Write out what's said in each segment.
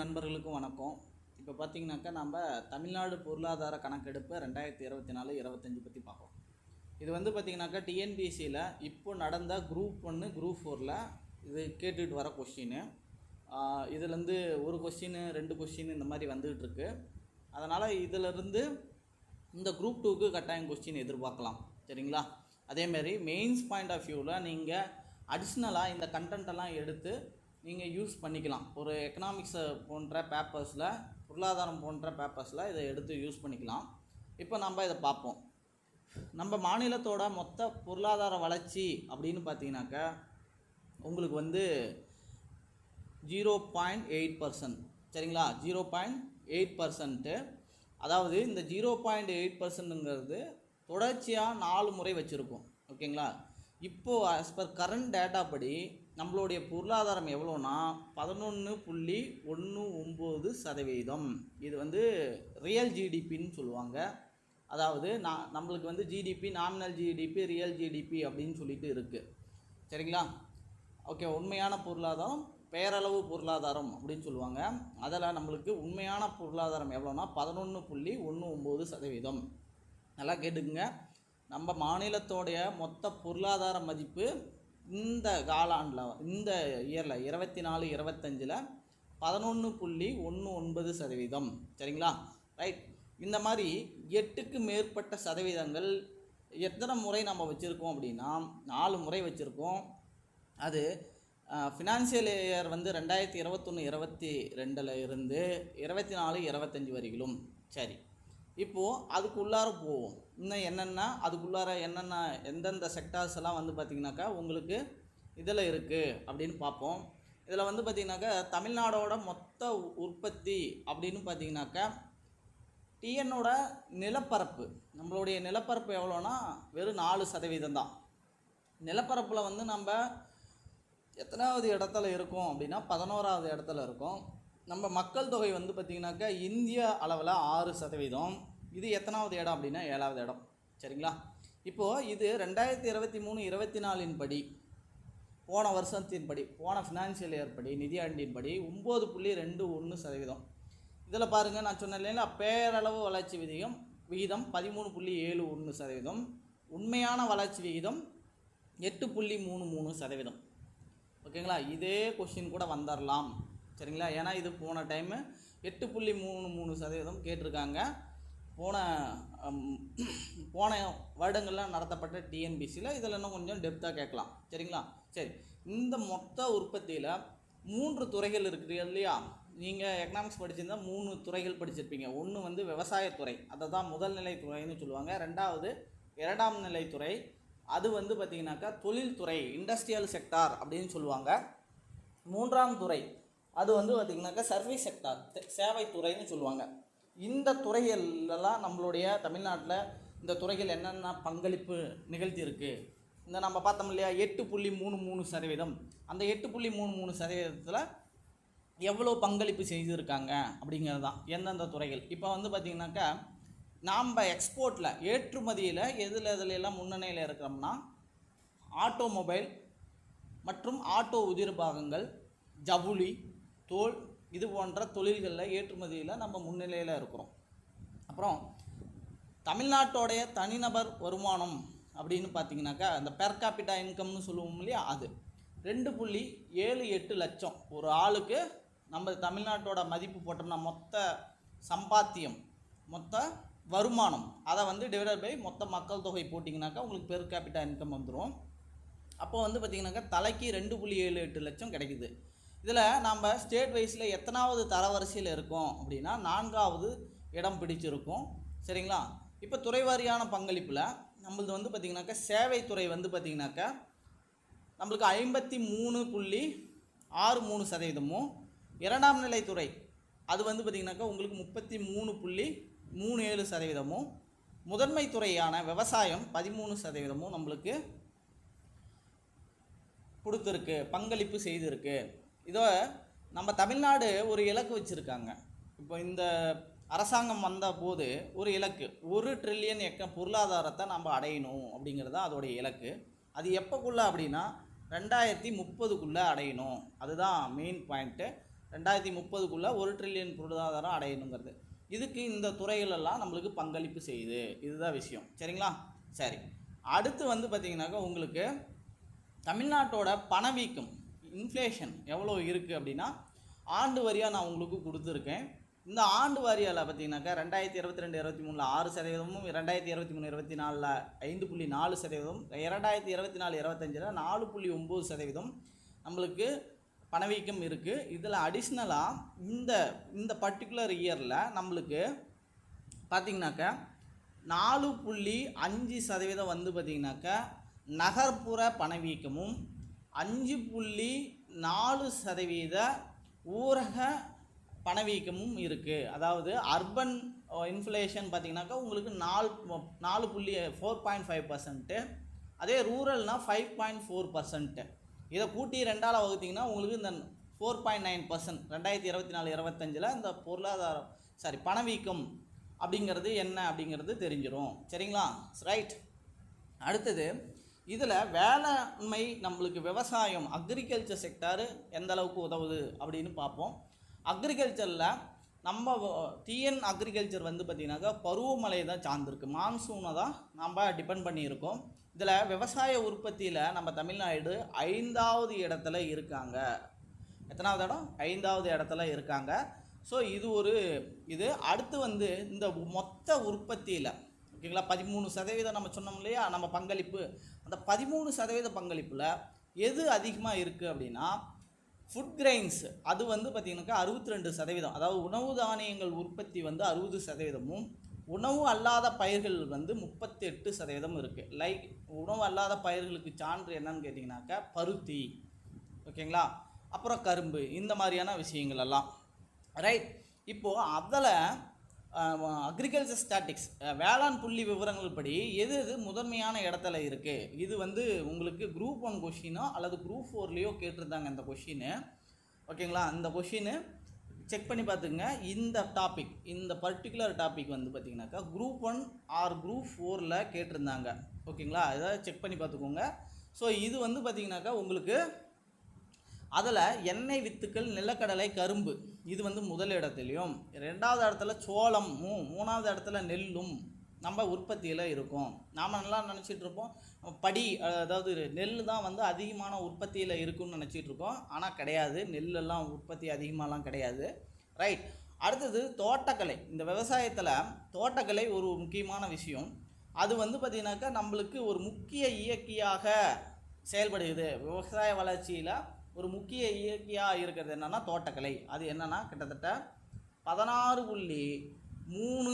நண்பர்களுக்கும் வணக்கம். இப்போ பார்த்தீங்கன்னாக்கா நம்ம தமிழ்நாடு பொருளாதார கணக்கெடுப்பு ரெண்டாயிரத்தி இருபத்தி நாலு இருபத்தஞ்சி பற்றி பார்ப்போம். இது வந்து பார்த்திங்கனாக்கா டிஎன்பிஎஸ்சியில் இப்போ நடந்த குரூப் ஒன்று குரூப் ஃபோரில் இது கேட்டுட்டு வர கொஷின்னு இதுலேருந்து ஒரு கொஷின் ரெண்டு கொஷின் இந்த மாதிரி வந்துகிட்ருக்கு அதனால் இதிலிருந்து இந்த குரூப் டூக்கு கட்டாயம் கொஸ்டின் எதிர்பார்க்கலாம். சரிங்களா? அதேமாரி மெயின்ஸ் பாயிண்ட் ஆஃப் வியூவில் நீங்கள் அடிஷ்னலாக இந்த கண்டென்ட்டெல்லாம் எடுத்து நீங்கள் யூஸ் பண்ணிக்கலாம். ஒரு எக்கனாமிக்ஸை போன்ற பேப்பர்ஸில் பொருளாதாரம் போன்ற பேப்பர்ஸில் இதை எடுத்து யூஸ் பண்ணிக்கலாம். இப்போ நம்ம இதை பார்ப்போம். நம்ம மாநிலத்தோட மொத்த பொருளாதார வளர்ச்சி அப்படின்னு பார்த்தீங்கன்னாக்கா உங்களுக்கு வந்து ஜீரோ பாயிண்ட் எயிட் பர்சன்ட் சரிங்களா? ஜீரோ பாயிண்ட் எயிட் பர்சன்ட்டு அதாவது இந்த ஜீரோ பாயிண்ட் எயிட் பர்சன்ட்டுங்கிறது தொடர்ச்சியாக நாலு முறை வச்சுருக்கோம். ஓகேங்களா? இப்போது ஆஸ் பர் கரண்ட் டேட்டா படி நம்மளுடைய பொருளாதாரம் எவ்வளோனா பதினொன்று புள்ளி ஒன்று ஒம்பது சதவீதம். இது வந்து ரியல் ஜிடிபின்னு சொல்லுவாங்க. அதாவது நான் நம்மளுக்கு வந்து GDP nominal GDP real GDP அப்படின்னு சொல்லிட்டு இருக்குது சரிங்களா? ஓகே உண்மையான பொருளாதாரம் பேரளவு பொருளாதாரம் அப்படின்னு சொல்லுவாங்க. அதில் நம்மளுக்கு உண்மையான பொருளாதாரம் எவ்வளோனா பதினொன்று புள்ளி ஒன்று ஒம்பது சதவீதம். நல்லா கேட்டுக்குங்க. நம்ம மாநிலத்தோடைய மொத்த பொருளாதார மதிப்பு இந்த காலாண்டில் இந்த இயரில் இருபத்தி நாலு இருபத்தஞ்சில் பதினொன்று புள்ளி ஒன்று ஒன்பது சதவீதம். சரிங்களா? ரைட் இந்த மாதிரி எட்டுக்கு மேற்பட்ட சதவீதங்கள் எத்தனை முறை நம்ம வச்சுருக்கோம் அப்படின்னா நாலு முறை வச்சுருக்கோம். அது ஃபினான்சியல் இயர் வந்து ரெண்டாயிரத்தி இருபத்தொன்று இருபத்தி ரெண்டில் இருந்து இருபத்தி நாலு இருபத்தஞ்சி வரையிலும். சரி. இப்போது அதுக்குள்ளார போவோம். இன்னும் என்னென்னா அதுக்குள்ளார என்னென்ன எந்தெந்த செக்டார்ஸ் எல்லாம் வந்து பார்த்திங்கனாக்கா உங்களுக்கு இதில் இருக்குது அப்படின்னு பார்ப்போம். இதில் வந்து பார்த்திங்கனாக்கா தமிழ்நாடோட மொத்த உற்பத்தி அப்படின்னு பார்த்திங்கனாக்கா டிஎன்னோட நிலப்பரப்பு. நம்மளுடைய நிலப்பரப்பு எவ்வளோனா வெறும் நாலு சதவீதம் தான். நிலப்பரப்பில் வந்து நம்ம எத்தனாவது இடத்துல இருக்கோம் அப்படின்னா பதினோராவது இடத்துல இருக்கோம். நம்ம மக்கள் தொகை வந்து பார்த்திங்கனாக்கா இந்திய அளவில் ஆறு சதவீதம். இது எத்தனாவது இடம் அப்படின்னா ஏழாவது இடம். சரிங்களா? இப்போது இது ரெண்டாயிரத்தி இருபத்தி மூணு இருபத்தி நாலின் படி போன வருஷத்தின் படி போன ஃபினான்ஷியல் இயர் படி நிதியாண்டின் படி ஒம்பது புள்ளி ரெண்டு ஒன்று சதவீதம். இதில் பாருங்கள் நான் சொன்னேன் இல்லைங்களா? பேரளவு வளர்ச்சி விகிதம் விகிதம் பதிமூணு புள்ளி ஏழு ஒன்று சதவீதம். உண்மையான வளர்ச்சி விகிதம் எட்டு புள்ளி மூணு மூணு சதவீதம். ஓகேங்களா? இதே கொஷின் கூட வந்துடலாம் சரிங்களா? ஏன்னா இது போன டைமு எட்டு புள்ளி மூணு மூணு சதவீதம் கேட்டிருக்காங்க. போன போன வருடங்களில் நடத்தப்பட்ட டிஎன்பிசியில் இதில் இன்னும் கொஞ்சம் டெப்த்தாக கேட்கலாம். சரிங்களா? சரி. இந்த மொத்த உற்பத்தியில் மூன்று துறைகள் இருக்குது இல்லையா? நீங்கள் எக்கனாமிக்ஸ் படிச்சிருந்தா மூணு துறைகள் படிச்சிருப்பீங்க. ஒன்று வந்து விவசாயத்துறை. அதை தான் முதல் நிலை துறைன்னு சொல்லுவாங்க. ரெண்டாவது இரண்டாம் நிலைத்துறை அது வந்து பார்த்திங்கனாக்கா தொழில்துறை இண்டஸ்ட்ரியல் செக்டார் அப்படின்னு சொல்லுவாங்க. மூன்றாம் துறை. அது வந்து பார்த்திங்கனாக்கா சர்வீஸ் செக்டார் சேவைத்துறைன்னு சொல்லுவாங்க. இந்த துறைகளெல்லாம் நம்மளுடைய தமிழ்நாட்டில் இந்த துறைகள் என்னென்ன பங்களிப்பு நிகழ்த்தியிருக்கு? இந்த நம்ம பார்த்தோம் இல்லையா எட்டு புள்ளி மூணு மூணு சதவீதம். அந்த எட்டு புள்ளி மூணு மூணு சதவீதத்தில் எவ்வளோ பங்களிப்பு செய்திருக்காங்க அப்படிங்கிறது தான் எந்தெந்த துறைகள். இப்போ வந்து பார்த்திங்கனாக்கா நாம் எக்ஸ்போர்ட்டில் ஏற்றுமதியில் எதில் எதில் எல்லாம் முன்னணியில் இருக்கிறோம்னா ஆட்டோமொபைல் மற்றும் ஆட்டோ உதிர் பாகங்கள் ஜவுளி தோல் இது போன்ற தொழில்களில் ஏற்றுமதியில் நம்ம முன்னிலையில் இருக்கிறோம். அப்புறம் தமிழ்நாட்டோடைய தனிநபர் வருமானம் அப்படின்னு பார்த்தீங்கன்னாக்கா அந்த பெர் கேபிட்டா இன்கம்னு சொல்லுவோம் இல்லையா அது. ரெண்டு புள்ளி ஏழு எட்டு லட்சம். ஒரு ஆளுக்கு நம்ம தமிழ்நாட்டோட மதிப்பு போட்டோம்னா மொத்த சம்பாத்தியம் மொத்த வருமானம் அதை வந்து டிவைடட் பை மொத்த மக்கள் தொகை போட்டிங்கனாக்கா உங்களுக்கு பெர் கேபிட்டா இன்கம் வந்துடும் அப்போ வந்து பார்த்திங்கனாக்கா தலைக்கு ரெண்டு புள்ளி ஏழு எட்டு லட்சம் கிடைக்குது. இதில் நம்ம ஸ்டேட் வைஸில் எத்தனாவது தரவரிசையில் இருக்கோம் அப்படின்னா நான்காவது இடம் பிடிச்சிருக்கும். சரிங்களா? இப்போ துறைவாரியான பங்களிப்பில் நம்மளது வந்து பார்த்திங்கனாக்கா சேவைத்துறை வந்து பார்த்திங்கனாக்கா நம்மளுக்கு ஐம்பத்தி மூணு புள்ளி ஆறு மூணு சதவீதமும். இரண்டாம் நிலைத்துறை அது வந்து பார்த்திங்கனாக்கா உங்களுக்கு முப்பத்தி மூணு புள்ளி மூணு ஏழு சதவீதமும். முதன்மை துறையான விவசாயம் பதிமூணு சதவீதமும் நம்மளுக்கு கொடுத்துருக்கு பங்களிப்பு செய்திருக்கு. இதோ நம்ம தமிழ்நாடு ஒரு இலக்கு வச்சுருக்காங்க. இப்போ இந்த அரசாங்கம் வந்த போது ஒரு இலக்கு ஒரு ட்ரில்லியன் எக்க பொருளாதாரத்தை நம்ம அடையணும் அப்படிங்கிறது தான் அதோடைய இலக்கு. அது எப்போக்குள்ளே அப்படின்னா ரெண்டாயிரத்தி முப்பதுக்குள்ளே அடையணும். அதுதான் மெயின் பாயிண்ட்டு ரெண்டாயிரத்தி முப்பதுக்குள்ளே ஒரு ட்ரில்லியன் பொருளாதாரம் அடையணுங்கிறது. இதுக்கு இந்த துறைகளெல்லாம் நம்மளுக்கு பங்களிப்பு செய்யுது. இதுதான் விஷயம். சரிங்களா? சரி. அடுத்து வந்து பார்த்திங்கனாக்கா உங்களுக்கு தமிழ்நாட்டோட பணவீக்கம். இன்ஃப்ளேஷன் எவ்வளோ இருக்குது அப்படின்னா ஆண்டு வாரியாக நான் உங்களுக்கு கொடுத்துருக்கேன். இந்த ஆண்டு வாரியால் பார்த்தீங்கன்னாக்கா ரெண்டாயிரத்தி இருபத்தி ரெண்டு இருபத்தி மூணில் ஆறு சதவீதமும் ரெண்டாயிரத்தி இருபத்தி மூணு இருபத்தி நாலில் ஐந்து புள்ளி நாலு சதவீதம் இரண்டாயிரத்தி இருபத்தி நாலு இருபத்தஞ்சில் நாலு புள்ளி ஒம்பது சதவீதம் நம்மளுக்கு பணவீக்கம் இருக்குது இதில் அடிஷ்னலாக இந்த இந்த பர்டிகுலர் இயரில் நம்மளுக்கு பார்த்திங்கனாக்கா நாலு புள்ளி அஞ்சு சதவீதம் வந்து பார்த்திங்கனாக்கா நகர்ப்புற பணவீக்கமும் அஞ்சு புள்ளி நாலு சதவீத ஊரக பணவீக்கமும் இருக்குது அதாவது அர்பன் இன்ஃப்ளேஷன் uh, பார்த்தீங்கன்னாக்கா உங்களுக்கு நாலு நாலு புள்ளி ஃபோர் பாயிண்ட் ஃபைவ் பர்சன்ட்டு அதே ரூரல்னால் ஃபைவ் பாயிண்ட் ஃபோர் பர்சன்ட்டு இதை கூட்டி ரெண்டால் வகுத்தீங்கன்னா உங்களுக்கு இந்த ஃபோர் பாயிண்ட் நைன் பர்சன்ட் ரெண்டாயிரத்தி இருபத்தி நாலு இருபத்தஞ்சில் இந்த பொருளாதாரம் சாரி பணவீக்கம் அப்படிங்கிறது என்ன அப்படிங்கிறது தெரிஞ்சிடும் சரிங்களா? ரைட் அடுத்தது இதில் வேளாண்மை நம்மளுக்கு விவசாயம் அக்ரிகல்ச்சர் செக்டாரு எந்த அளவுக்கு உதவுது அப்படின்னு பார்ப்போம். அக்ரிகல்ச்சரில் நம்ம டிஎன் அக்ரிகல்ச்சர் வந்து பார்த்திங்கனாக்கா பருவமழை தான் சார்ந்திருக்கு. மான்சூனை தான் நம்ம டிபெண்ட் பண்ணியிருக்கோம். இதில் விவசாய உற்பத்தியில் நம்ம தமிழ்நாடு ஐந்தாவது இடத்துல இருக்காங்க. எத்தனாவது இடம்? ஐந்தாவது இடத்துல இருக்காங்க. ஸோ இது ஒரு இது அடுத்து வந்து இந்த மொத்த உற்பத்தியில் ஓகேங்களா? பதிமூணு சதவீதம் நம்ம சொன்னோம் இல்லையா? நம்ம பங்களிப்பு. அந்த பதிமூணு சதவீத பங்களிப்பில் எது அதிகமாக இருக்குது அப்படின்னா ஃபுட் கிரெயின்ஸ் அது வந்து பார்த்திங்கனாக்கா அறுபத்தி ரெண்டு சதவீதம். அதாவது உணவு தானியங்கள் உற்பத்தி வந்து அறுபது சதவீதமும் உணவு அல்லாத பயிர்கள் வந்து முப்பத்தி எட்டு சதவீதம் இருக்குது லைக் உணவு அல்லாத பயிர்களுக்கு சான்று என்னன்னு கேட்டிங்கனாக்கா பருத்தி. ஓகேங்களா? அப்புறம் கரும்பு இந்த மாதிரியான விஷயங்கள் எல்லாம். ரைட் இப்போது அதில் அக்ரிகல்ச்சர் ஸ்டாட்டிக்ஸ் வேளாண் புள்ளி விவரங்கள் படி எது எது முதன்மையான இடத்துல இருக்குது இது வந்து உங்களுக்கு குரூப் ஒன் கொஷினோ அல்லது குரூப் ஃபோர்லேயோ கேட்டிருந்தாங்க இந்த கொஷினு ஓகேங்களா இந்த கொஷினு செக் பண்ணி பார்த்துங்க இந்த டாபிக் இந்த பர்டிகுலர் டாபிக் வந்து பார்த்திங்கனாக்கா குரூப் ஒன் ஆர் குரூப் ஃபோரில் கேட்டிருந்தாங்க. ஓகேங்களா இதை செக் பண்ணி பார்த்துக்கோங்க. ஸோ இது வந்து பார்த்தீங்கன்னாக்கா உங்களுக்கு அதில் எண்ணெய் வித்துக்கள் நிலக்கடலை கரும்பு. இது வந்து முதல் இடத்துலையும். ரெண்டாவது இடத்துல சோளமும் மூணாவது இடத்துல நெல்லும் நம்ம உற்பத்தியில் இருக்கும். நாம் நல்லா நினச்சிட்டு இருப்போம். படி அதாவது நெல் தான் வந்து அதிகமான உற்பத்தியில் இருக்குன்னு நினச்சிட்டு இருக்கோம். ஆனால் கிடையாது. நெல்லெல்லாம் உற்பத்தி அதிகமாகலாம் கிடையாது. ரைட் அடுத்தது தோட்டக்கலை. இந்த விவசாயத்தில் தோட்டக்கலை ஒரு முக்கியமான விஷயம். அது வந்து பார்த்திங்கனாக்கா நம்மளுக்கு ஒரு முக்கிய இயக்கியாக செயல்படுகிறது விவசாய வளர்ச்சியில் ஒரு முக்கிய இயக்கியாக இருக்கிறது என்னென்னா தோட்டக்கலை. அது என்னென்னா கிட்டத்தட்ட பதினாறு புள்ளி மூணு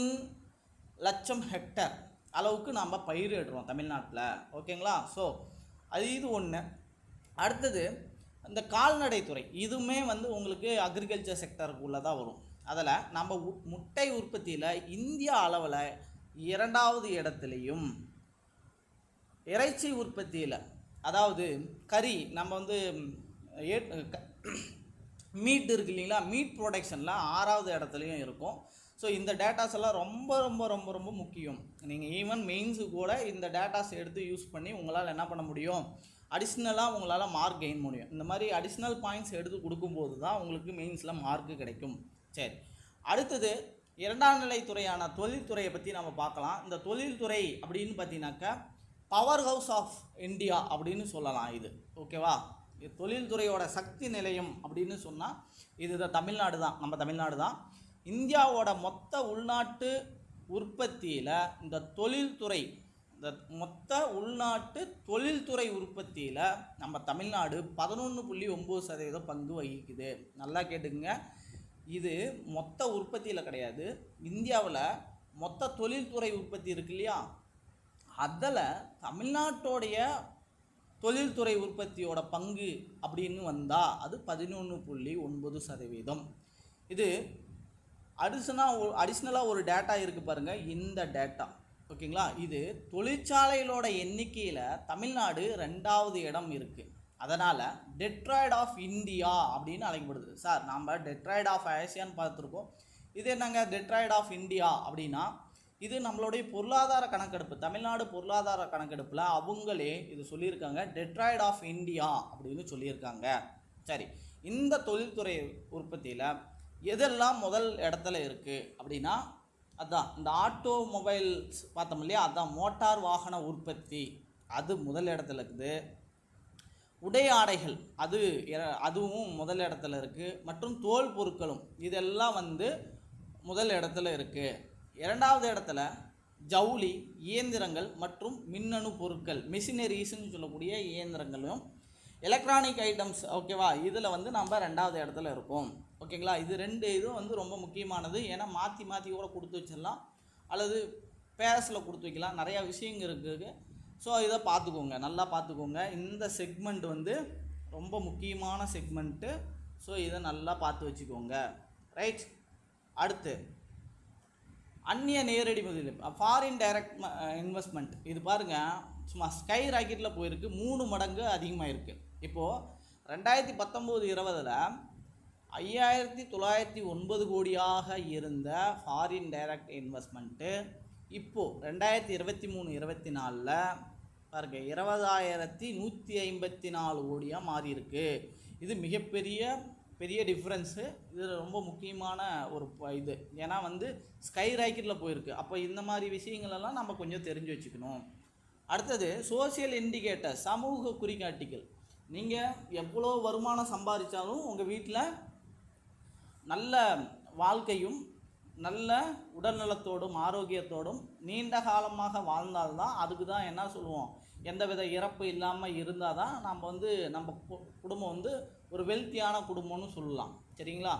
லட்சம் ஹெக்டர் அளவுக்கு நாம் பயிரிடுறோம் தமிழ்நாட்டில். ஓகேங்களா? ஸோ அது இது ஒன்று அடுத்தது இந்த கால்நடைத்துறை இதுவுமே வந்து உங்களுக்கு அக்ரிகல்ச்சர் செக்டருக்குள்ளே தான் வரும். அதில் நம்ம உ- முட்டை உற்பத்தியில் இந்தியா அளவில் இரண்டாவது இடத்துலையும் இறைச்சி உற்பத்தியில் அதாவது கறி நம்ம வந்து ஏ மீட் இருக்கு இல்லைங்களா? மீட் ப்ரொடக்ஷனில் ஆறாவது இடத்துலையும் இருக்கும். ஸோ இந்த டேட்டாஸ் எல்லாம் ரொம்ப ரொம்ப ரொம்ப ரொம்ப முக்கியம். நீங்கள் ஈவன் மெயின்ஸு கூட இந்த டேட்டாஸ் எடுத்து யூஸ் பண்ணி உங்களால் என்ன பண்ண முடியும்? அடிஷ்னலாக உங்களால் மார்க் கெயின் முடியும். இந்த மாதிரி அடிஷ்னல் பாயிண்ட்ஸ் எடுத்து கொடுக்கும்போது தான் உங்களுக்கு மெயின்ஸில் மார்க்கு கிடைக்கும். சரி. அடுத்தது இரண்டாம் நிலை துறையான தொழில்துறையை பற்றி நம்ம பார்க்கலாம். இந்த தொழில்துறை அப்படின்னு பார்த்தீங்கன்னாக்கா பவர் ஹவுஸ் ஆஃப் இந்தியா அப்படின்னு சொல்லலாம் இது. ஓகேவா தொழில்துறையோட சக்தி நிலையம் அப்படின்னு சொன்னால் இதுதான் தமிழ்நாடு தான் நம்ம தமிழ்நாடு தான். இந்தியாவோட மொத்த உள்நாட்டு உற்பத்தியில் இந்த தொழில்துறை இந்த மொத்த உள்நாட்டு தொழில்துறை உற்பத்தியில் நம்ம தமிழ்நாடு பதினொன்று புள்ளி ஒம்பது சதவீதம் பங்கு வகிக்குது. நல்லா கேட்டுக்குங்க. இது மொத்த உற்பத்தியில் கிடையாது. இந்தியாவில் மொத்த தொழில்துறை உற்பத்தி இருக்கு இல்லையா? அதில் தமிழ்நாட்டோடைய தொழில்துறை உற்பத்தியோட பங்கு அப்படின்னு வந்தால் அது பதினொன்று புள்ளி ஒன்பது சதவீதம். இது அடிஷனாக அடிஷ்னலாக ஒரு டேட்டா இருக்குது பாருங்கள் இந்த டேட்டா ஓகேங்களா? இது தொழிற்சாலைகளோட எண்ணிக்கையில் தமிழ்நாடு ரெண்டாவது இடம் இருக்குது அதனால் டெட்ராய்ட் ஆஃப் இந்தியா அப்படின்னு அழைக்கப்படுது. சார் நம்ம டெட்ராய்ட் ஆஃப் ஆசியான்னு பார்த்துருக்கோம் இது என்னங்க டெட்ராய்ட் ஆஃப் இந்தியா அப்படின்னா இது நம்மளுடைய பொருளாதார கணக்கெடுப்பு. தமிழ்நாடு பொருளாதார கணக்கெடுப்பில் அவங்களே இது சொல்லியிருக்காங்க டெட்ராய்ட் ஆஃப் இந்தியா அப்படின்னு சொல்லியிருக்காங்க. சரி இந்த தொழில்துறை உற்பத்தியில் எதெல்லாம் முதல் இடத்துல இருக்குது அப்படின்னா அதுதான் இந்த ஆட்டோமொபைல்ஸ் பார்த்தோம் இல்லையா? அதான் மோட்டார் வாகன உற்பத்தி. அது முதல் இடத்துல இருக்குது. உடை ஆடைகள் அது அதுவும் முதல் இடத்துல இருக்குது மற்றும் தோல் பொருட்களும் இதெல்லாம் வந்து முதல் இடத்துல இருக்குது இரண்டாவது இடத்துல ஜவுளி இயந்திரங்கள் மற்றும் மின்னணு பொருட்கள் மிஷினரிஸ்ன்னு சொல்லக்கூடிய இயந்திரங்களும் எலக்ட்ரானிக் ஐட்டம்ஸ் ஓகேவா இதில் வந்து நம்ம ரெண்டாவது இடத்துல இருக்கோம். ஓகேங்களா இது ரெண்டு இதுவும் வந்து ரொம்ப முக்கியமானது. ஏன்னா மாற்றி மாற்றி கூட கொடுத்து வச்சிடலாம். அல்லது பேரஸில் கொடுத்து வைக்கலாம். நிறையா விஷயங்கள் இருக்குது. ஸோ இதை பார்த்துக்கோங்க. நல்லா பார்த்துக்கோங்க. இந்த செக்மெண்ட் வந்து ரொம்ப முக்கியமான செக்மெண்ட்டு ஸோ இதை நல்லா பார்த்து வச்சுக்கோங்க. ரைட் அடுத்து அந்நிய நேரடி முதலீடு. ஃபாரின் டைரக்ட் இன்வெஸ்ட்மெண்ட் இது பாருங்க சும்மா ஸ்கை ராக்கெட்டில் போயிருக்கு. மூணு மடங்கு அதிகமாக இருக்குது இப்போது ரெண்டாயிரத்தி பத்தொம்போது இருபதில் ஐயாயிரத்தி தொள்ளாயிரத்தி ஒன்பது கோடியாக இருந்த ஃபாரின் டைரக்ட் இன்வெஸ்ட்மெண்ட்டு இப்போது ரெண்டாயிரத்தி இருபத்தி மூணு இருபத்தி நாலில் பாருங்க இருபதாயிரத்தி நூற்றி ஐம்பத்தி நாலு கோடியாக மாறியிருக்கு. இது மிகப்பெரிய பெரிய டிஃப்ரென்ஸு இது ரொம்ப முக்கியமான ஒரு ப- இது. ஏன்னா வந்து ஸ்கை ராக்கெட்டில் போயிருக்கு. அப்போ இந்த மாதிரி விஷயங்களெல்லாம் நம்ம கொஞ்சம் தெரிஞ்சு வச்சுக்கணும். அடுத்தது சோஷியல் இண்டிகேட்டர் சமூக குறிகாட்டிகள். நீங்கள் எவ்வளோ வருமானம் சம்பாதிச்சாலும் உங்கள் வீட்டில் நல்ல வாழ்க்கையும் நல்ல உடல்நலத்தோடும் ஆரோக்கியத்தோடும் நீண்ட காலமாக வாழ்ந்தால்தான் அதுக்கு தான் என்ன சொல்லுவோம்? எந்தவித இறப்பு இல்லாமல் இருந்தால் தான் நம்ம வந்து நம்ம கு- குடும்பம் வந்து ஒரு வெல்த்தியான குடும்பம்னு சொல்லலாம். சரிங்களா?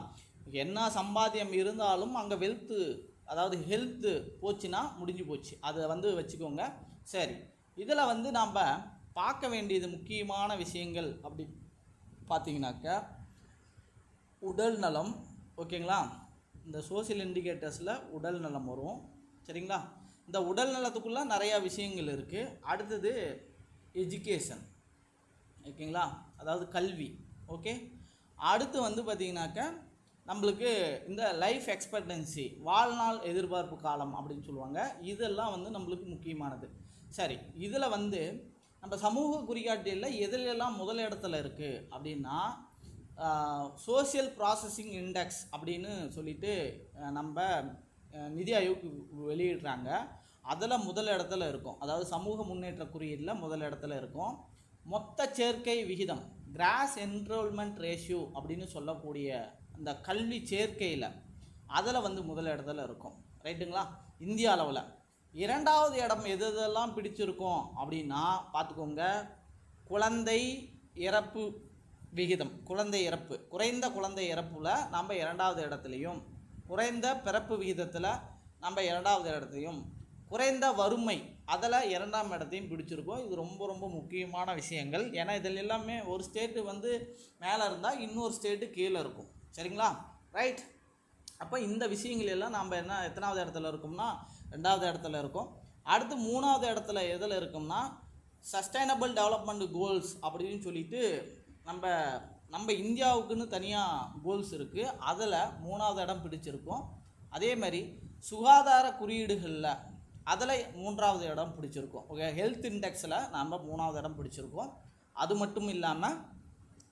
என்ன சம்பாத்தியம் இருந்தாலும் அங்கே வெல்த்து அதாவது ஹெல்த்து போச்சுன்னா முடிஞ்சு போச்சு. அதை வந்து வச்சுக்கோங்க. சரி. இதில் வந்து நாம் பார்க்க வேண்டியது முக்கியமான விஷயங்கள் அப்படி பார்த்தீங்கன்னாக்க உடல் நலம். ஓகேங்களா? இந்த சோஷியல் இண்டிகேட்டர்ஸில் உடல் நலம் வரும். சரிங்களா? இந்த உடல் நலத்துக்குள்ளே நிறையா விஷயங்கள் இருக்குது அடுத்தது எஜுகேஷன் ஓகேங்களா? அதாவது கல்வி. ஓகே? அடுத்து வந்து பார்த்திங்கனாக்கா நம்மளுக்கு இந்த லைஃப் எக்ஸ்பெக்டன்சி வாழ்நாள் எதிர்பார்ப்பு காலம் அப்படின்னு சொல்லுவாங்க. இதெல்லாம் வந்து நம்மளுக்கு முக்கியமானது. சரி இதில் வந்து நம்ம சமூக குறிகாட்டியில் எதிலெல்லாம் முதல் இடத்துல இருக்குது அப்படின்னா சோஷியல் ப்ராசஸிங் இண்டெக்ஸ் அப்படின்னு சொல்லிட்டு நம்ம நிதி ஆயோக் வெளியிடுறாங்க. அதில் முதல் இடத்துல இருக்கும். அதாவது சமூக முன்னேற்ற குறியீடில் முதல் இடத்துல இருக்கும். மொத்த சேர்க்கை விகிதம் கிராஸ் என்ரோல்மெண்ட் ரேஷியோ அப்படின்னு சொல்லக்கூடிய அந்த கல்வி சேர்க்கையில் அதில் வந்து முதல் இடத்துல இருக்கும். ரைட்டுங்களா? இந்திய அளவில். இரண்டாவது இடம் எது எதெல்லாம் பிடிச்சிருக்கும் அப்படின்னா பார்த்துக்கோங்க. குழந்தை இறப்பு விகிதம் குழந்தை இறப்பு. குறைந்த குழந்தை இறப்பில் நம்ம இரண்டாவது இடத்துலையும் குறைந்த பிறப்பு விகிதத்தில் நம்ம இரண்டாவது இடத்தையும் குறைந்த வறுமை அதில் இரண்டாம் இடத்தையும் பிடிச்சிருக்கோம். இது ரொம்ப ரொம்ப முக்கியமான விஷயங்கள். ஏன்னா இதில் எல்லாமே ஒரு ஸ்டேட்டு வந்து மேலே இருந்தால் இன்னொரு ஸ்டேட்டு கீழே இருக்கும். சரிங்களா? ரைட் அப்போ இந்த விஷயங்கள் எல்லாம் நம்ம என்ன எத்தனாவது இடத்துல இருக்கோம்னா ரெண்டாவது இடத்துல இருக்கும். அடுத்து மூணாவது இடத்துல எதில் இருக்கோம்னா சஸ்டைனபிள் டெவலப்மெண்ட் கோல்ஸ் அப்படின்னு சொல்லிட்டு நம்ம நம்ம இந்தியாவுக்குன்னு தனியாக கோல்ஸ் இருக்குது அதில் மூணாவது இடம் பிடிச்சிருக்கோம். அதே மாதிரி சுகாதார குறியீடுகளில் அதில் மூன்றாவது இடம் பிடிச்சிருக்கோம். ஓகே ஹெல்த் இண்டெக்ஸில் நம்ம மூணாவது இடம் பிடிச்சிருக்கோம். அது மட்டும் இல்லாமல்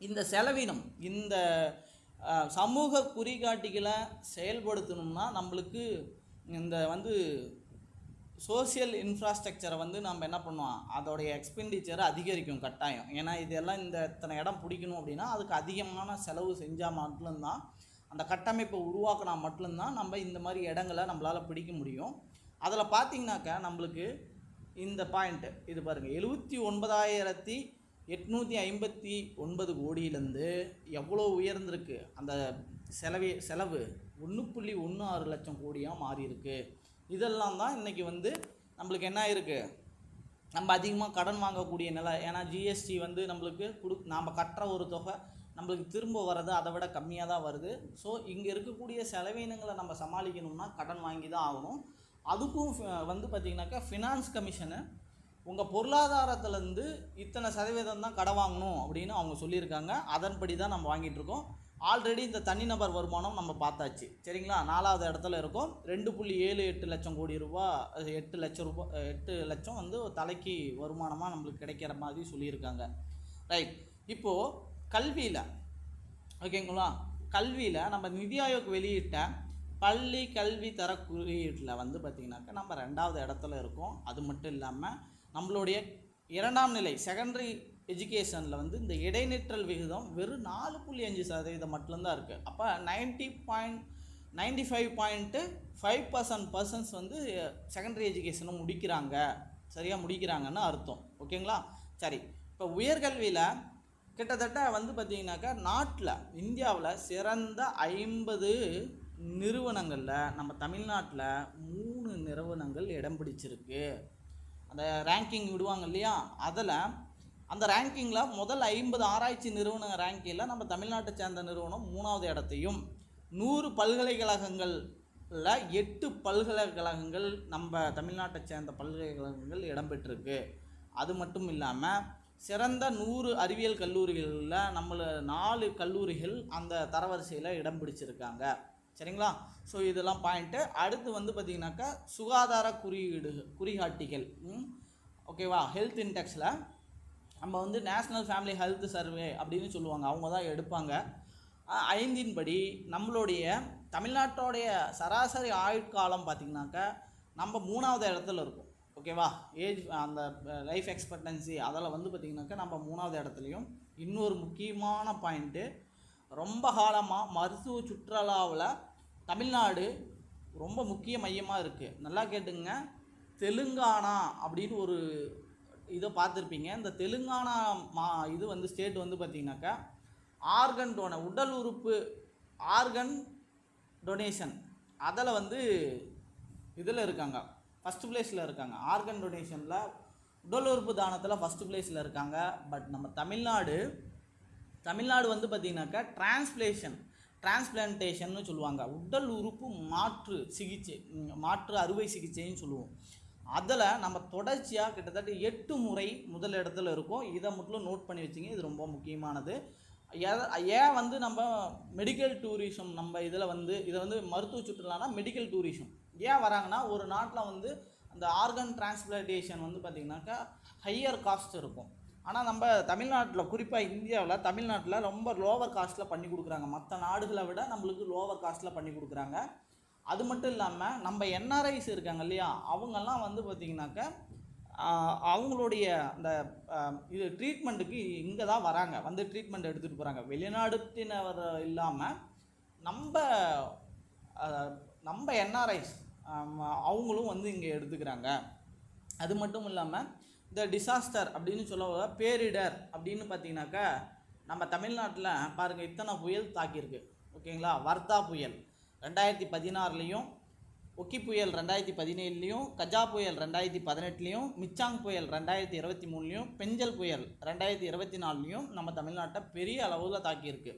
இந்த செலவினம் இந்த சமூக குறிகாட்டிகளை செயல்படுத்தணும்னா நம்மளுக்கு இந்த வந்து சோஷியல் இன்ஃப்ராஸ்ட்ரக்சரை வந்து நம்ம என்ன பண்ணுவோம்? அதோடைய எக்ஸ்பெண்டிச்சரை அதிகரிக்கும் கட்டாயம். ஏன்னா இதெல்லாம் இந்த இத்தனை இடம் பிடிக்கணும் அப்படின்னா அதுக்கு அதிகமான செலவு செஞ்சால் மட்டும்தான் அந்த கட்டமைப்பை உருவாக்கினா மட்டும்தான் நம்ம இந்த மாதிரி இடங்களை நம்மளால் பிடிக்க முடியும். அதில் பார்த்தீங்கன்னாக்கா நம்மளுக்கு இந்த பாயிண்ட்டு இது பாருங்கள் எழுபத்தி ஒன்பதாயிரத்தி எட்நூற்றி ஐம்பத்தி ஒன்பது கோடியிலேருந்து எவ்வளோ உயர்ந்திருக்கு? அந்த செலவே செலவு ஒன்று புள்ளி ஒன்று ஆறு லட்சம் கோடியாக மாறியிருக்கு. இதெல்லாம் தான் இன்றைக்கி வந்து நம்மளுக்கு என்ன இருக்குது நம்ம அதிகமாக கடன் வாங்கக்கூடிய நிலை. ஏன்னா ஜிஎஸ்டி வந்து நம்மளுக்கு கொடு நாம் கட்டுற ஒரு தொகை நம்மளுக்கு திரும்ப வர்றது அதை விட கம்மியாக தான் வருது. ஸோ இங்கே இருக்கக்கூடிய செலவினங்களை நம்ம சமாளிக்கணும்னா கடன் வாங்கி தான் ஆகணும். அதுக்கும் ஃப- வந்து பார்த்திங்கனாக்கா ஃபினான்ஸ் கமிஷனு உங்கள் பொருளாதாரத்துலேருந்து இத்தனை சதவீதம் தான் கடன் வாங்கணும் அப்படின்னு அவங்க சொல்லியிருக்காங்க. அதன்படி தான் நம்ம வாங்கிட்டு இருக்கோம். ஆல்ரெடி இந்த தனிநபர் வருமானம் நம்ம பார்த்தாச்சு. சரிங்களா? நாலாவது இடத்துல இருக்கும். ரெண்டு புள்ளி ஏழு எட்டு லட்சம் கோடி ரூபா அது எட்டு லட்சம் ரூபா எட்டு லட்சம் வந்து தலைக்கு வருமானமாக நம்மளுக்கு கிடைக்கிற மாதிரி சொல்லியிருக்காங்க. ரைட் இப்போது கல்வியில் ஓகேங்களா? கல்வியில் நம்ம நிதி ஆயோக் வெளியிட்ட பள்ளி கல்வி தர குறியீட்டில் வந்து பார்த்திங்கனாக்கா நம்ம ரெண்டாவது இடத்துல இருக்கோம். அது மட்டும் இல்லாமல் நம்மளுடைய இரண்டாம் நிலை செகண்டரி எஜுகேஷனில் வந்து இந்த இடைநிற்றல் விகிதம் வெறும் நாலு புள்ளி அஞ்சு சதவீதம் மட்டும்தான் இருக்குது அப்போ ninety point ninety five point five percent persons வந்து செகண்டரி எஜுகேஷனை முடிக்கிறாங்க. சரியாக முடிக்கிறாங்கன்னு அர்த்தம். ஓகேங்களா? சரி. இப்போ உயர்கல்வியில் கிட்டத்தட்ட வந்து பார்த்திங்கனாக்கா நாட்டில் இந்தியாவில் சிறந்த ஐம்பது நிறுவனங்களில் நம்ம தமிழ்நாட்டில் மூணு நிறுவனங்கள் இடம் பிடிச்சிருக்கு. அந்த ரேங்கிங் விடுவாங்க இல்லையா? அதில் அந்த ரேங்கிங்கில் முதல் ஐம்பது ஆராய்ச்சி நிறுவன ரேங்கிங்கில் நம்ம தமிழ்நாட்டை சேர்ந்த நிறுவனம் மூணாவது இடத்தையும். நூறு பல்கலைக்கழகங்களில் எட்டு பல்கலைக்கழகங்கள் நம்ம தமிழ்நாட்டை சேர்ந்த பல்கலைக்கழகங்கள் இடம்பெற்றிருக்கு. அது மட்டும் இல்லாமல் சிறந்த நூறு அறிவியல் கல்லூரிகளில் நம்மள நாலு கல்லூரிகள் அந்த தரவரிசையில் இடம் பிடிச்சிருக்காங்க. சரிங்களா? ஸோ இதெல்லாம் பாயிண்ட்டு அடுத்து வந்து பார்த்திங்கனாக்கா சுகாதார குறியீடு குறிகாட்டிகள். ம், ஓகேவா ஹெல்த் இன்டெக்ஸில் நம்ம வந்து நேஷ்னல் ஃபேமிலி ஹெல்த் சர்வே அப்படின்னு சொல்லுவாங்க. அவங்க தான் எடுப்பாங்க. ஐந்தின்படி நம்மளுடைய தமிழ்நாட்டோடைய சராசரி ஆயுட்காலம் பார்த்திங்கனாக்கா நம்ம மூணாவது இடத்துல இருக்கும். ஓகேவா ஏஜ் அந்த லைஃப் எக்ஸ்பெக்டன்சி அதில் வந்து பார்த்திங்கனாக்கா நம்ம மூணாவது இடத்துலையும் இன்னொரு முக்கியமான பாயிண்ட்டு ரொம்ப காலமாக மருத்துவ சுற்றுலாவில் தமிழ்நாடு ரொம்ப முக்கிய மையமாக இருக்குது நல்லா கேட்டுங்க தெலுங்கானா அப்படின்னு ஒரு இதை பார்த்துருப்பீங்க. இந்த தெலுங்கானா மா இது வந்து ஸ்டேட் வந்து பார்த்திங்கனாக்கா ஆர்கன் டோன உடல் உறுப்பு ஆர்கன் டொனேஷன் அதில் வந்து இதில் இருக்காங்க. ஃபஸ்ட்டு பிளேஸில் இருக்காங்க. ஆர்கன் டொனேஷனில் உடல் உறுப்பு தானத்தில் ஃபஸ்ட்டு பிளேஸில் இருக்காங்க. பட் நம்ம தமிழ்நாடு தமிழ்நாடு வந்து பார்த்திங்கனாக்கா டிரான்ஸ்பிளேஷன் டிரான்ஸ்பிளான்டேஷன்னு சொல்லுவாங்க. உடல் உறுப்பு மாற்று சிகிச்சை மாற்று அறுவை சிகிச்சைன்னு சொல்லுவோம். அதில் நம்ம தொடர்ச்சியாக கிட்டத்தட்ட எட்டு முறை முதல் இடத்துல இருக்கும். இதை மட்டும் நோட் பண்ணி வச்சுங்க இது ரொம்ப முக்கியமானது. எத- ஏன் வந்து நம்ம மெடிக்கல் டூரிசம் நம்ம இதில் வந்து இதை வந்து மருத்துவ சுற்றுலானா மெடிக்கல் டூரிசம் ஏன் வராங்கன்னா ஒரு நாட்டில் வந்து அந்த ஆர்கன் டிரான்ஸ்பிளான்டேஷன் வந்து பார்த்திங்கனாக்கா ஹையர் காஸ்ட் இருக்கும். ஆனால் நம்ம தமிழ்நாட்டில் குறிப்பாக இந்தியாவில் தமிழ்நாட்டில் ரொம்ப லோவர் காஸ்ட்டில் பண்ணி கொடுக்குறாங்க. மற்ற நாடுகளை விட நம்மளுக்கு லோவர் காஸ்ட்டில் பண்ணி கொடுக்குறாங்க. அது மட்டும் இல்லாமல் நம்ம என்ஆர்ஐஸ் இருக்காங்க இல்லையா? அவங்கெல்லாம் வந்து பார்த்திங்கனாக்கா அவங்களுடைய அந்த இது ட்ரீட்மெண்ட்டுக்கு இங்கே தான் வராங்க. வந்து ட்ரீட்மெண்ட் எடுத்துகிட்டு போகிறாங்க வெளிநாடுத்தினவர் இல்லாமல் நம்ம நம்ம என்ஆர்ஐஸ் அவங்களும் வந்து இங்கே எடுத்துக்கிறாங்க. அது மட்டும் இல்லாமல் இந்த டிசாஸ்டர் அப்படின்னு சொல்ல பேரிடர் அப்படின்னு பார்த்தீங்கன்னாக்கா நம்ம தமிழ்நாட்டில் பாருங்கள் இத்தனை புயல் தாக்கியிருக்கு. ஓகேங்களா? வர்தா புயல். ரெண்டாயிரத்தி பதினாறுலேயும் ஒக்கி புயல் ரெண்டாயிரத்தி பதினேழுலையும் கஜா புயல் ரெண்டாயிரத்தி பதினெட்டுலேயும் மிச்சாங் புயல் ரெண்டாயிரத்தி இருபத்தி மூணுலேயும் பெஞ்சல் புயல் ரெண்டாயிரத்தி இருபத்தி நாலுலேயும் நம்ம தமிழ்நாட்டை பெரிய அளவில் தாக்கியிருக்கு.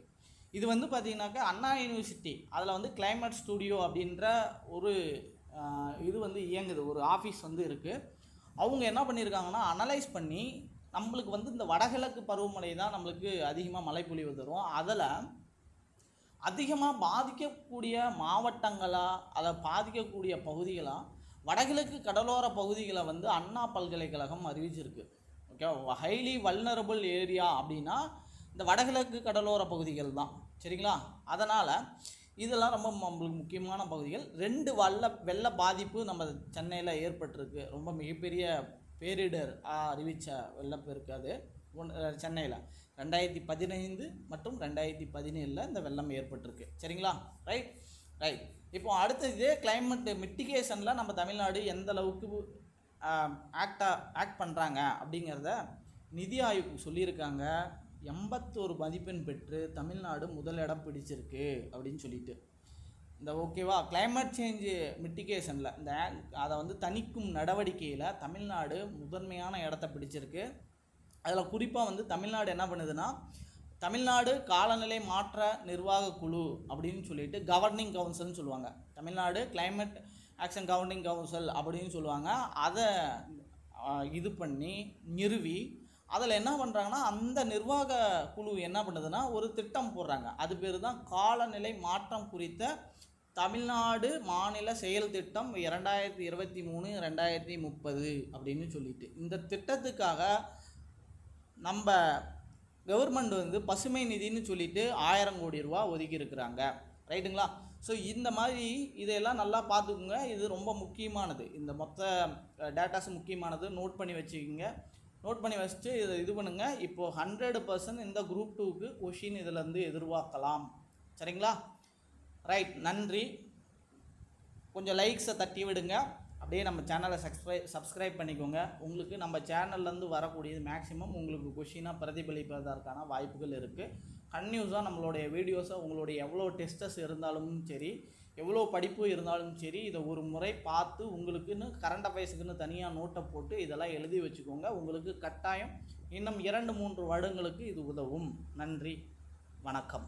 இது வந்து பார்த்திங்கனாக்கா அண்ணா யூனிவர்சிட்டி அதில் வந்து கிளைமேட் ஸ்டூடியோ அப்படின்ற ஒரு இது வந்து இயங்குது. ஒரு ஆஃபீஸ் வந்து இருக்குது அவங்க என்ன பண்ணியிருக்காங்கன்னா அனலைஸ் பண்ணி நம்மளுக்கு வந்து இந்த வடகிழக்கு பருவமழை தான் நம்மளுக்கு அதிகமாக மழைப்பொழிவு தரும். அதில் அதிகமாக பாதிக்கக்கூடிய மாவட்டங்களாக அதை பாதிக்கக்கூடிய பகுதிகளாக வடகிழக்கு கடலோர பகுதிகளை வந்து அண்ணா பல்கலைக்கழகம் அறிவிச்சிருக்கு. ஓகே ஹைலி வல்னரபிள் ஏரியா அப்படின்னா இந்த வடகிழக்கு கடலோர பகுதிகள் தான். சரிங்களா? அதனால் இதெல்லாம் ரொம்ப நம்மளுக்கு முக்கியமான பகுதிகள். ரெண்டு வல்ல வெள்ள பாதிப்பு நம்ம சென்னையில் ஏற்பட்டிருக்கு. ரொம்ப மிகப்பெரிய பேரிடர் அறிவித்த வெள்ளப்பெருக்கு அது. சென்னையில். ரெண்டாயிரத்தி பதினைந்து மற்றும் ரெண்டாயிரத்தி பதினேழில் இந்த வெள்ளம் ஏற்பட்டிருக்கு. சரிங்களா? ரைட் ரைட் இப்போ அடுத்த இதே கிளைமேட் மிட்டிகேஷனில் நம்ம தமிழ்நாடு எந்த அளவுக்கு ஆக்டா ஆக்ட் பண்ணுறாங்க அப்படிங்கிறத நிதி ஆயோக் சொல்லியிருக்காங்க. எண்பத்தோரு மதிப்பெண் பெற்று தமிழ்நாடு முதலிடம் பிடிச்சிருக்கு அப்படின்னு சொல்லிட்டு. இந்த ஓகேவா கிளைமேட் சேஞ்சு மிட்டிகேஷனில் இந்த அதை வந்து தணிக்கும் நடவடிக்கையில் தமிழ்நாடு முதன்மையான இடத்த பிடிச்சிருக்கு. அதில் குறிப்பாக வந்து தமிழ்நாடு என்ன பண்ணுதுன்னா தமிழ்நாடு காலநிலை மாற்ற நிர்வாக குழு அப்படின்னு சொல்லிட்டு கவர்னிங் கவுன்சில்னு சொல்லுவாங்க. Tamil Nadu climate action governing council அப்படின்னு சொல்லுவாங்க. அதை இது பண்ணி நிறுவி அதில் என்ன பண்ணுறாங்கன்னா அந்த நிர்வாக குழு என்ன பண்ணுதுன்னா ஒரு திட்டம் போடுறாங்க. அது பேர் தான் காலநிலை மாற்றம் குறித்த தமிழ்நாடு மாநில செயல் திட்டம் இரண்டாயிரத்தி இருபத்தி மூணு ரெண்டாயிரத்தி முப்பது அப்படின்னு சொல்லிட்டு. இந்த திட்டத்துக்காக நம்ம கவர்மெண்ட் வந்து பசுமை நிதின்னு சொல்லிட்டு ஆயிரம் கோடி ரூபா ஒதுக்கி இருக்கிறாங்க ரைட்டுங்களா ஸோ இந்த மாதிரி இதையெல்லாம் நல்லா பார்த்துக்குங்க. இது ரொம்ப முக்கியமானது. இந்த மொத்த டேட்டாஸ் முக்கியமானது. நோட் பண்ணி வச்சுக்கோங்க. நோட் பண்ணி வச்சுட்டு இதை இது பண்ணுங்கள் இப்போது ஹண்ட்ரட் பர்சன்ட் இந்த குரூப் டூக்கு கொஷின் இதிலேருந்து எதிர்பார்க்கலாம். சரிங்களா? ரைட் நன்றி. கொஞ்சம் லைக்ஸை தட்டி விடுங்க அப்படியே நம்ம சேனலை சப்ஸ்கிரைப் சப்ஸ்கிரைப் பண்ணிக்கோங்க. உங்களுக்கு நம்ம சேனல்லேருந்து வரக்கூடியது மேக்ஸிமம் உங்களுக்கு கொஷினாக பிரதிபலிப்பதற்கான வாய்ப்புகள் இருக்குது கன்யூஸாக நம்மளுடைய வீடியோஸை உங்களுடைய எவ்வளோ டெஸ்டஸ் இருந்தாலும் சரி எவ்வளோ படிப்பு இருந்தாலும் சரி இதை ஒரு முறை பார்த்து உங்களுக்குன்னு கரண்ட் அஃபேர்ஸுக்குன்னு தனியாக நோட்டை போட்டு இதெல்லாம் எழுதி வச்சுக்கோங்க. உங்களுக்கு கட்டாயம் இன்னும் இரண்டு மூன்று வருடங்களுக்கு இது உதவும். நன்றி. வணக்கம்.